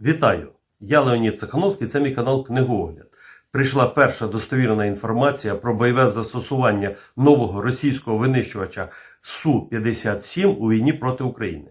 Вітаю! Я Леонід Цехановський, це мій канал Книгогляд. Прийшла перша достовірна інформація про бойове застосування нового російського винищувача Су-57 у війні проти України.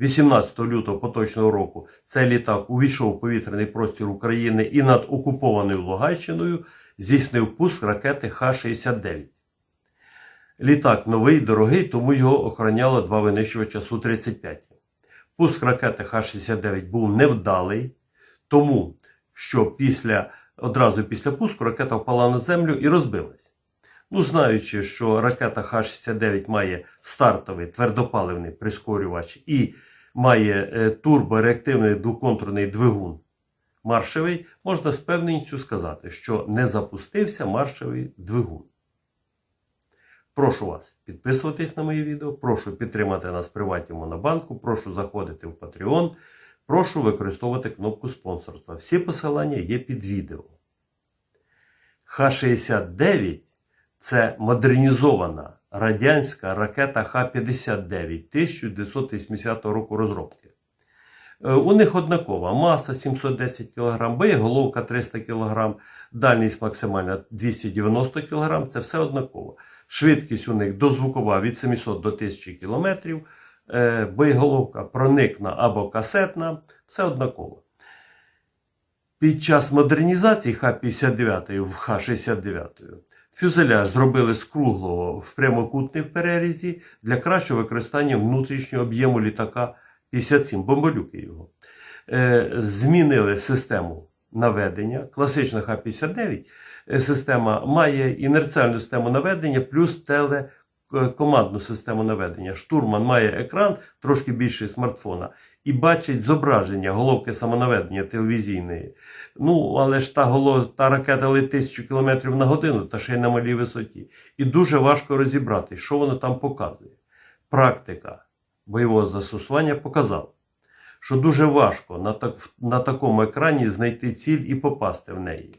18 лютого поточного року цей літак увійшов у повітряний простір України і над окупованою Луганщиною здійснив пуск ракети Х-69. Літак новий, дорогий, тому його охороняло два винищувача Су-35. Пуск ракети Х-69 був невдалий, тому що після, одразу після пуску ракета впала на землю і розбилась. Ну, знаючи, що ракета Х-69 має стартовий твердопаливний прискорювач і має е, турбореактивний двоконтурний двигун маршевий, можна з певністю сказати, що не запустився маршевий двигун. Прошу вас підписуватись на мої відео, прошу підтримати нас в приваті Монобанку, прошу заходити в Patreon, прошу використовувати кнопку спонсорства. Всі посилання є під відео. Х-69 це модернізована радянська ракета Х-59 1980 року розробки. Е, У них однакова маса 710 кг, боєголовка 300 кг, дальність максимальна 290 кг, це все однаково. Швидкість у них дозвукова від 700 до 1000 км, е, боєголовка проникна або касетна, все однаково. Під час модернізації Х-59 в Х-69 фюзеляж зробили з круглого в прямокутний перерізі для кращого використання внутрішнього об'єму літака 57, бомболюки його. Е, Змінили систему наведення. Класична Х-59 е, система має інерціальну систему наведення плюс телекомандну систему наведення. Штурман має екран трошки більший смартфона і бачить зображення головки самонаведення телевізійної. Ну, але ж та, голов, та ракета летить тисячу км на годину, та ще й на малій висоті. І дуже важко розібрати, що воно там показує. Практика бойового застосування показала, що дуже важко на, так, на такому екрані знайти ціль і попасти в неї.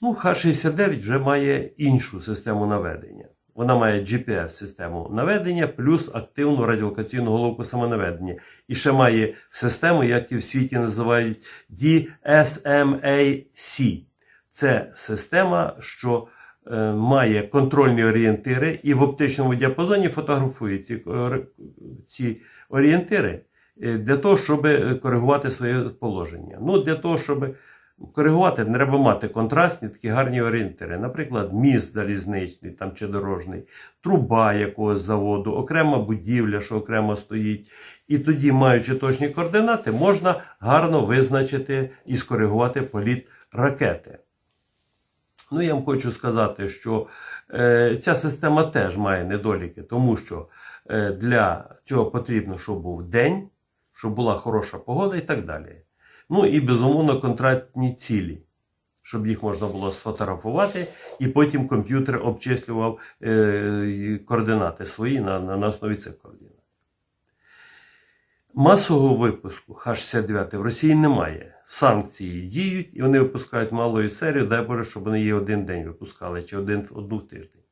Ну, Х-69 вже має іншу систему наведення. Вона має GPS-систему наведення плюс активну радіолокаційну головку самонаведення. І ще має систему, як і в світі називають DSMAC. Це система, що е, має контрольні орієнтири і в оптичному діапазоні фотографує ці, е, ці орієнтири е, для того, щоб коригувати своє положення. Ну, для того, щоб коригувати, треба мати контрастні такі гарні орієнтири. Наприклад, міст залізничний там, чи дорожний, труба якогось заводу, окрема будівля, що окремо стоїть. І тоді, маючи точні координати, можна гарно визначити і скоригувати політ ракети. Ну, я вам хочу сказати, що е, ця система теж має недоліки, тому що е, для цього потрібно, щоб був день, щоб була хороша погода і так далі. Ну і безумовно контрактні цілі, щоб їх можна було сфотографувати, і потім комп'ютер обчислював е, координати свої на, на, основі цих координат. Масового випуску Х-69 в Росії немає. Санкції діють, і вони випускають малою серію, дай Боже, щоб вони її один день випускали, чи один, одну тиждень.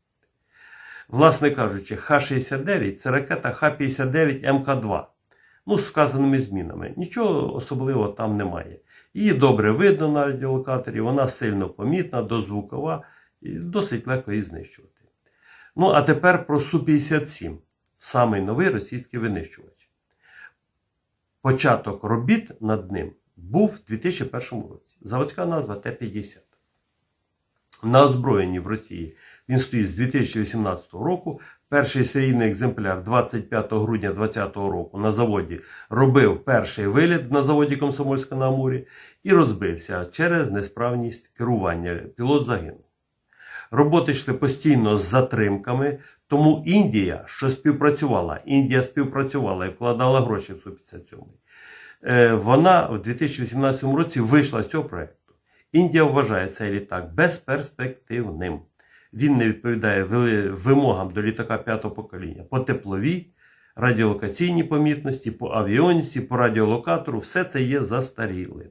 Власне кажучи, Х-69 це ракета Х-59 МК-2. Ну, з вказаними змінами. Нічого особливого там немає. Її добре видно на радіолокаторі, вона сильно помітна, дозвукова, і досить легко її знищувати. Ну, а тепер про Су-57, самий новий російський винищувач. Початок робіт над ним був у 2001 році. Заводська назва Т-50. На озброєнні в Росії він стоїть з 2018 року. Перший серійний екземпляр 25 грудня 2020 року на заводі робив перший виліт на заводі Комсомольська на Амурі і розбився через несправність керування. Пілот загинув. Роботи йшли постійно з затримками, тому Індія, що співпрацювала, Індія співпрацювала і вкладала гроші в Су-57, е, вона в 2018 році вийшла з цього проєкту. Індія вважає цей літак безперспективним. Він не відповідає вимогам до літака п'ятого покоління по тепловій, радіолокаційній помітності, по авіоніці, по радіолокатору. Все це є застарілим.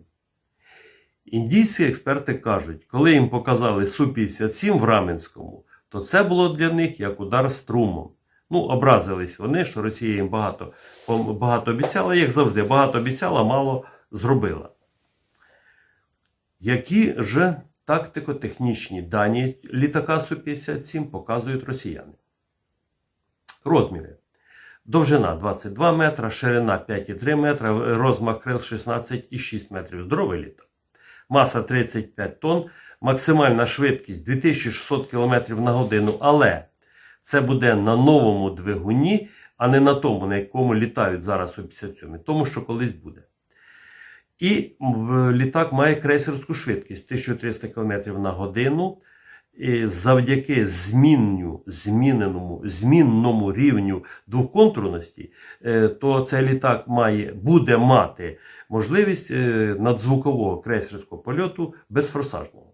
Індійські експерти кажуть, коли їм показали Су-57 в Раменському, то це було для них як удар струмом. Ну, образились вони, що Росія їм багато, багато обіцяла, як завжди, багато обіцяла, мало зробила. Які ж тактико-технічні дані літака Су-57 показують росіяни? Розміри. Довжина 22 метра, ширина 5,3 метра, розмах крил 16,6 метрів. Здоровий літак. Маса 35 тонн, максимальна швидкість 2600 км на годину. Але це буде на новому двигуні, а не на тому, на якому літають зараз у 57 тому що колись буде. І літак має крейсерську швидкість 1300 км на годину. І завдяки змінню, зміненому, змінному рівню двоконтурності, е, то цей літак має, буде мати можливість е, надзвукового крейсерського польоту безфорсажного.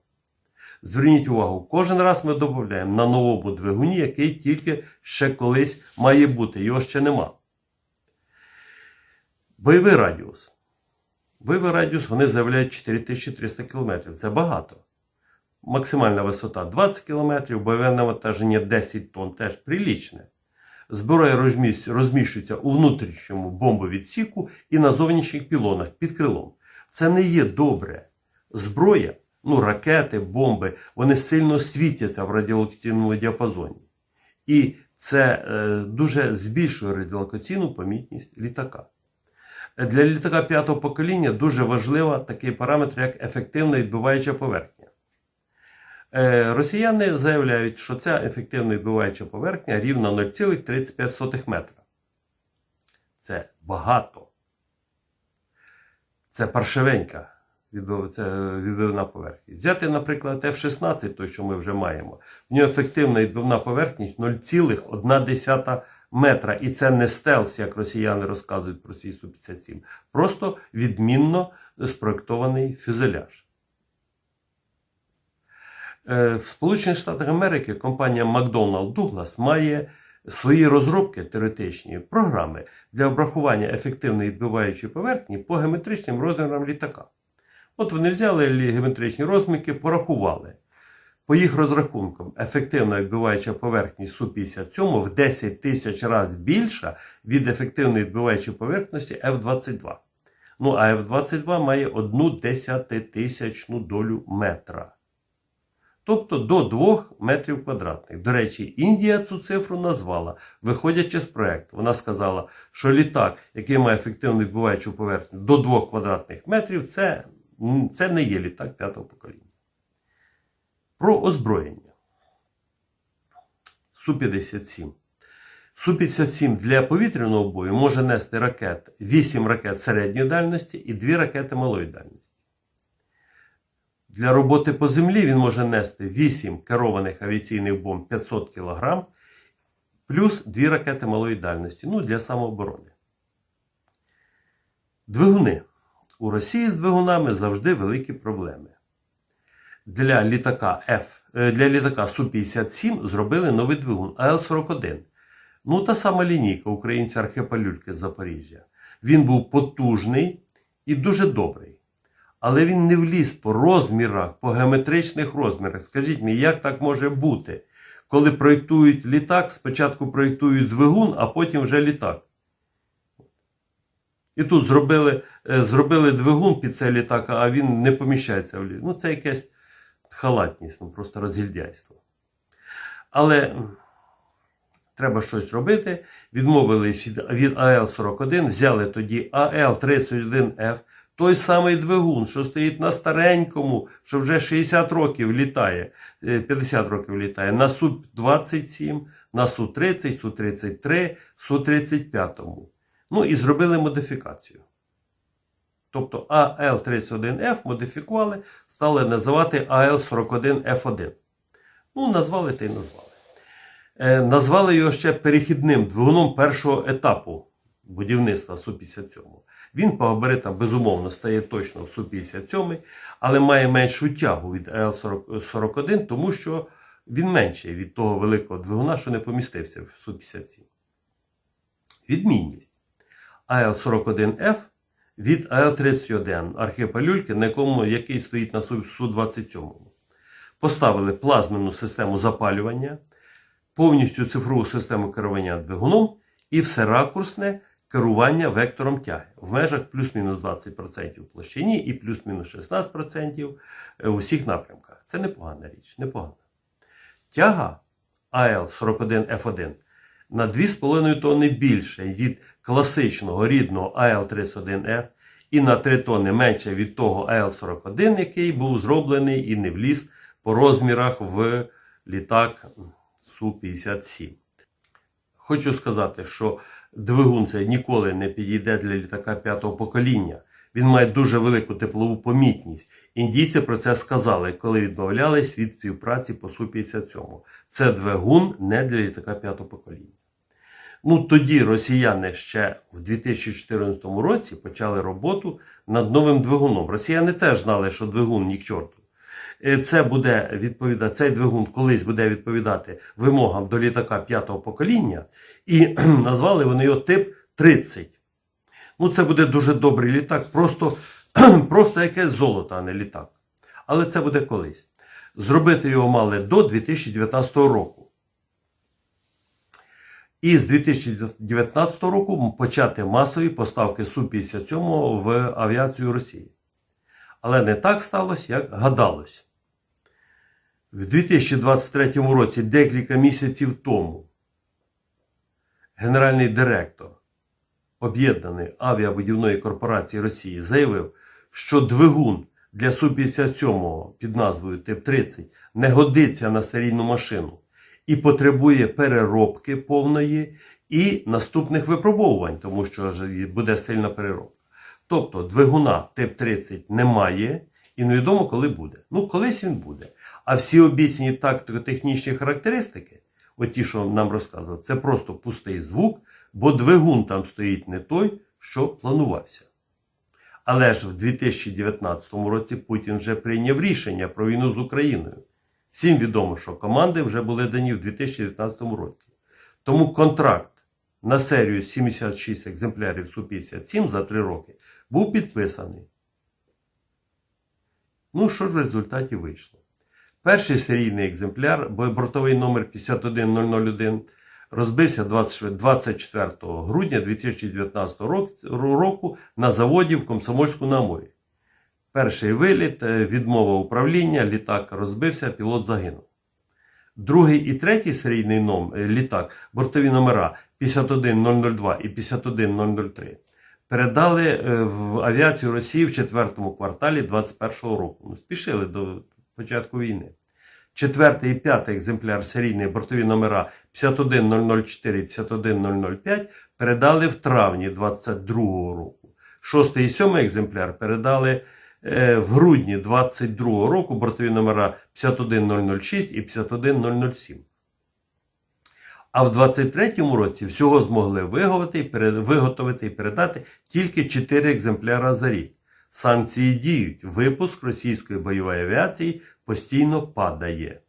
Зверніть увагу, кожен раз ми додаємо на новому двигуні, який тільки ще колись має бути, його ще нема. Бойовий радіус. Бойовий радіус вони заявляють 4300 км. Це багато. Максимальна висота 20 км, бойове навантаження 10 тонн теж прилічне. Зброя розміщується у внутрішньому бомбовідсіку і на зовнішніх пілонах під крилом. Це не є добре. Зброя, ну, ракети, бомби, вони сильно світяться в радіолокаційному діапазоні. І це е, дуже збільшує радіолокаційну помітність літака. Для літака п'ятого покоління дуже важлива такий параметр, як ефективна відбиваюча поверхня. Е, Росіяни заявляють, що ця ефективна відбиваюча поверхня рівна 0,35 метра. Це багато. Це паршивенька відбивна поверхність. Взяти, наприклад, F-16, той, що ми вже маємо. В нього ефективна відбивна поверхність 0,1 метра. І це не стелс, як росіяни розказують про свій 157. Просто відмінно спроєктований фюзеляж. Е, В Сполучених Штатах Америки компанія McDonnell Douglas має свої розробки теоретичні програми для обрахування ефективної відбиваючої поверхні по геометричним розмірам літака. От вони взяли геометричні розмірки, порахували. По їх розрахункам, ефективна відбиваюча поверхність Су-57 в 10 тисяч разів більша від ефективної відбиваючої поверхності F-22. Ну, а F-22 має одну десятитисячну долю метра. Тобто до 2 метрів квадратних. До речі, Індія цю цифру назвала, виходячи з проекту. Вона сказала, що літак, який має ефективну відбиваючу поверхню до 2 квадратних метрів, це, це не є літак п'ятого покоління. Про озброєння. Су-57. Су-57 для повітряного бою може нести ракет 8 ракет середньої дальності і 2 ракети малої дальності. Для роботи по землі він може нести 8 керованих авіаційних бомб 500 кг плюс 2 ракети малої дальності ну, для самооборони. Двигуни. У Росії з двигунами завжди великі проблеми. Для літака F, е, для літака Су-57 зробили новий двигун АЛ-41. Ну, та сама лінійка українця Архипалюльки з Запоріжжя. Він був потужний і дуже добрий. Але він не вліз по розмірах, по геометричних розмірах. Скажіть мені, як так може бути, коли проєктують літак, спочатку проєктують двигун, а потім вже літак. І тут зробили, е, зробили двигун під цей літак, а він не поміщається в літак. Ну, це якась халатність, ну просто розгільдяйство. Але треба щось робити. Відмовились від, від АЛ-41, взяли тоді АЛ-31Ф, той самий двигун, що стоїть на старенькому, що вже 60 років літає, е, 50 років літає, на Су-27, на Су-30, Су-33, Су-35. Ну і зробили модифікацію. Тобто АЛ-31Ф модифікували, стали називати АЛ-41Ф1. Ну, назвали та й назвали. Е, назвали його ще перехідним двигуном першого етапу будівництва Су-57. Він по габаритам, безумовно, стає точно в Су-57, але має меншу тягу від АЛ-41, тому що він менший від того великого двигуна, що не помістився в Су-57. Відмінність. АЛ-41Ф від АЛ-31 архіпалюльки, на якому, який стоїть на Су- Су-27. Поставили плазменну систему запалювання, повністю цифрову систему керування двигуном і всеракурсне керування вектором тяги в межах плюс-мінус 20% в площині і плюс-мінус 16% у всіх напрямках. Це непогана річ, непогана. Тяга АЛ-41F1 на 2,5 тонни більше від класичного рідного АЛ-31F і на 3 тонни менше від того АЛ-41, який був зроблений і не вліз по розмірах в літак Су-57. Хочу сказати, що двигун цей ніколи не підійде для літака п'ятого покоління. Він має дуже велику теплову помітність. Індійці про це сказали, коли відмовлялись від співпраці по Су-57. Це двигун не для літака п'ятого покоління. Ну тоді росіяни ще в 2014 році почали роботу над новим двигуном. Росіяни теж знали, що двигун ні к чорту. Е, Це буде відповідати, цей двигун колись буде відповідати вимогам до літака п'ятого покоління, і назвали вони його тип 30. Ну, це буде дуже добрий літак, просто, просто якесь золото, а не літак. Але це буде колись. Зробити його мали до 2019 року. І з 2019 року почати масові поставки Су-57 в авіацію Росії. Але не так сталося, як гадалось. В 2023 році, декілька місяців тому, генеральний директор Об'єднаної авіабудівної корпорації Росії заявив, що двигун для Су-57 під назвою Тип 30 не годиться на серійну машину і потребує переробки повної і наступних випробовувань, тому що буде сильна переробка. Тобто двигуна тип 30 немає і невідомо, коли буде. Ну, колись він буде. А всі обіцяні тактико-технічні характеристики, оті, що нам розказували, це просто пустий звук, бо двигун там стоїть не той, що планувався. Але ж в 2019 році Путін вже прийняв рішення про війну з Україною. Всім відомо, що команди вже були дані в 2019 році. Тому контракт на серію 76 екземплярів Су-57 за 3 роки був підписаний. Ну, що ж в результаті вийшло? Перший серійний екземпляр, бортовий номер 51001, розбився 24 грудня 2019 року на заводі в Комсомольську на Амурі. Перший виліт, е, відмова управління, літак розбився, пілот загинув. Другий і третій серійний ном, е, літак, бортові номера 51002 і 51003 передали е, в авіацію Росії в четвертому кварталі 2021 року. Ну, спішили до початку війни. Четвертий і п'ятий екземпляр серійний бортові номера 51004 і 51005 передали в травні 2022 року. Шостий і сьомий екземпляр передали в грудні 2022 року бортові номера 51006 і 51007. А в 23-му році всього змогли виготовити і передати тільки 4 екземпляри за рік. Санкції діють. Випуск російської бойової авіації постійно падає.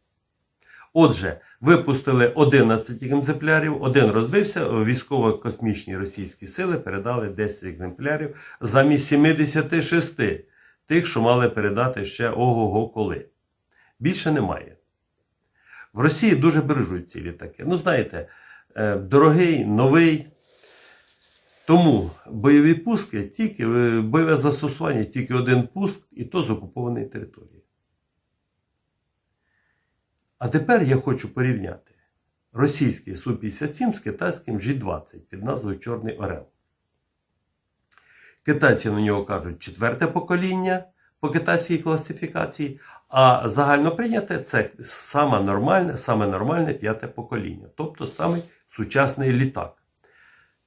Отже, випустили 11 екземплярів, один розбився, військово-космічні російські сили передали 10 екземплярів замість 76 тих, що мали передати ще ого-го коли. Більше немає. В Росії дуже бережуть ці літаки. Ну, знаєте, е, дорогий, новий. Тому бойові пуски, тільки е, бойове застосування, тільки один пуск, і то з окупованої території. А тепер я хочу порівняти російський Су-57 з китайським G-20 під назвою Чорний Орел. Китайці на нього кажуть четверте покоління по китайській класифікації, а загально прийняте це саме нормальне, саме нормальне п'яте покоління, тобто самий сучасний літак.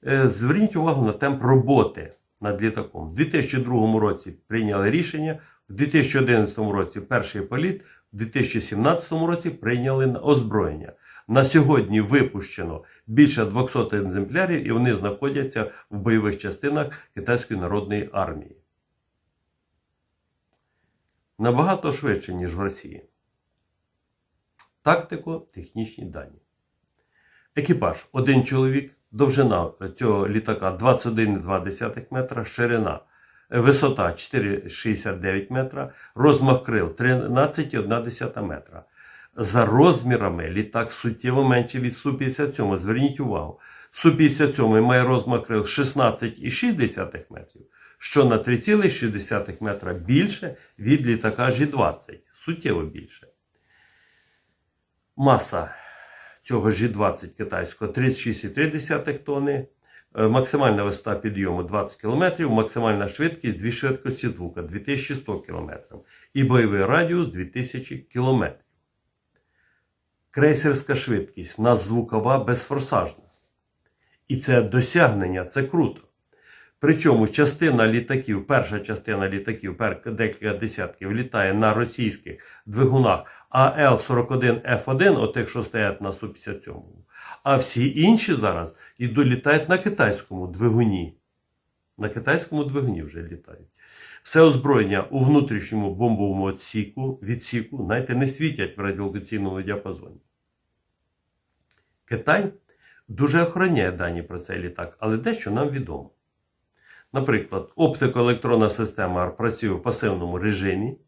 Е, Зверніть увагу на темп роботи над літаком. У 2002 році прийняли рішення, в 2011 році перший політ, в 2017 році прийняли на озброєння. На сьогодні випущено більше 200 екземплярів і вони знаходяться в бойових частинах Китайської народної армії. Набагато швидше, ніж в Росії. Тактико-технічні дані. Екіпаж один чоловік, довжина цього літака 21,2 метра, ширина, висота 4,69 метра, розмах крил 13,1 метра. За розмірами літак суттєво менше від Су-57. Зверніть увагу. Су-57 має розмах крил 16,6 метрів, що на 3,6 метра більше від літака Ж-20. Суттєво більше. Маса цього Ж-20 китайського 36,3 тонни. Е, Максимальна висота підйому 20 км, максимальна швидкість 2 швидкості звука 2100 км і бойовий радіус 2000 км. Крейсерська швидкість надзвукова безфорсажна. І це досягнення, це круто. Причому частина літаків, перша частина літаків, декілька десятків, літає на російських двигунах АЛ-41Ф1, отих, що стоять на Су-57. А всі інші зараз ідуть літають на китайському двигуні. На китайському двигуні вже літають. Все озброєння у внутрішньому бомбовому відсіку, відсіку, знаєте, не світять в радіолокаційному діапазоні. Китай дуже охороняє дані про цей літак, але дещо нам відомо. Наприклад, оптико-електронна система працює в пасивному режимі,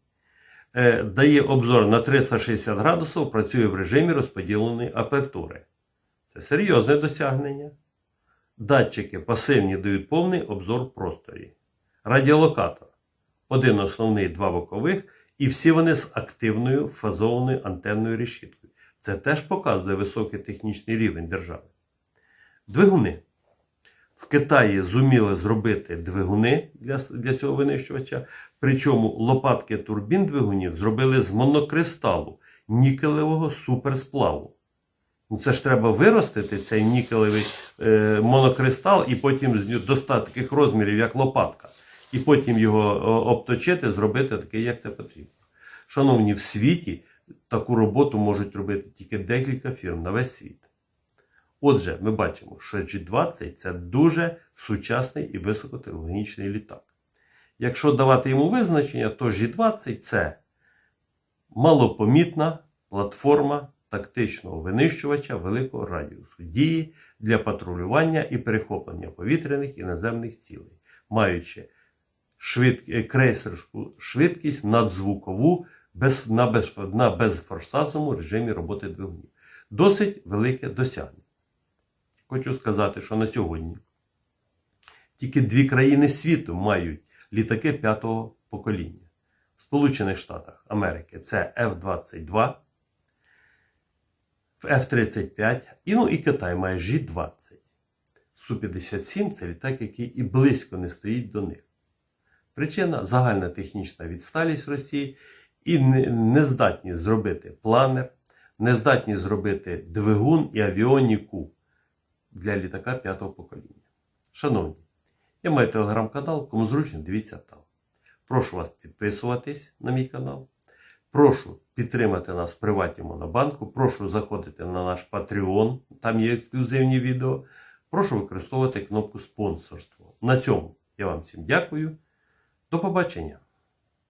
е, дає обзор на 360 градусів, працює в режимі розподіленої апертури. Це серйозне досягнення. Датчики пасивні дають повний обзор просторі. Радіолокатор. Один основний, два бокових, і всі вони з активною фазованою антенною решіткою. Це теж показує високий технічний рівень держави. Двигуни. В Китаї зуміли зробити двигуни для, для цього винищувача. Причому лопатки турбін двигунів зробили з монокристалу нікелевого суперсплаву. Ну, це ж треба виростити цей нікелевий е, монокристал і потім достати таких розмірів, як лопатка. І потім його обточити, зробити такий, як це потрібно. Шановні, в світі таку роботу можуть робити тільки декілька фірм на весь світ. Отже, ми бачимо, що G20 це дуже сучасний і високотехнологічний літак. Якщо давати йому визначення, то G20 це малопомітна платформа тактичного винищувача великого радіусу дії для патрулювання і перехоплення повітряних і наземних цілей, маючи швид... крейсерську швидкість надзвукову без... на, без... на безфорсазному режимі роботи двигунів. Досить велике досягнення. Хочу сказати, що на сьогодні тільки дві країни світу мають літаки п'ятого покоління. В Сполучених Штатах Америки це F-22, F-35, і, ну, і Китай має G-20. Су-57 це літак, який і близько не стоїть до них. Причина загальна технічна відсталість Росії і не- нездатність зробити планер, нездатність зробити двигун і авіоніку для літака п'ятого покоління. Шановні, я маю телеграм-канал, кому зручно, дивіться там. Прошу вас підписуватись на мій канал. Прошу підтримати нас в приваті Монобанку. Прошу заходити на наш Patreon, там є ексклюзивні відео. Прошу використовувати кнопку спонсорство. На цьому я вам всім дякую. До побачення!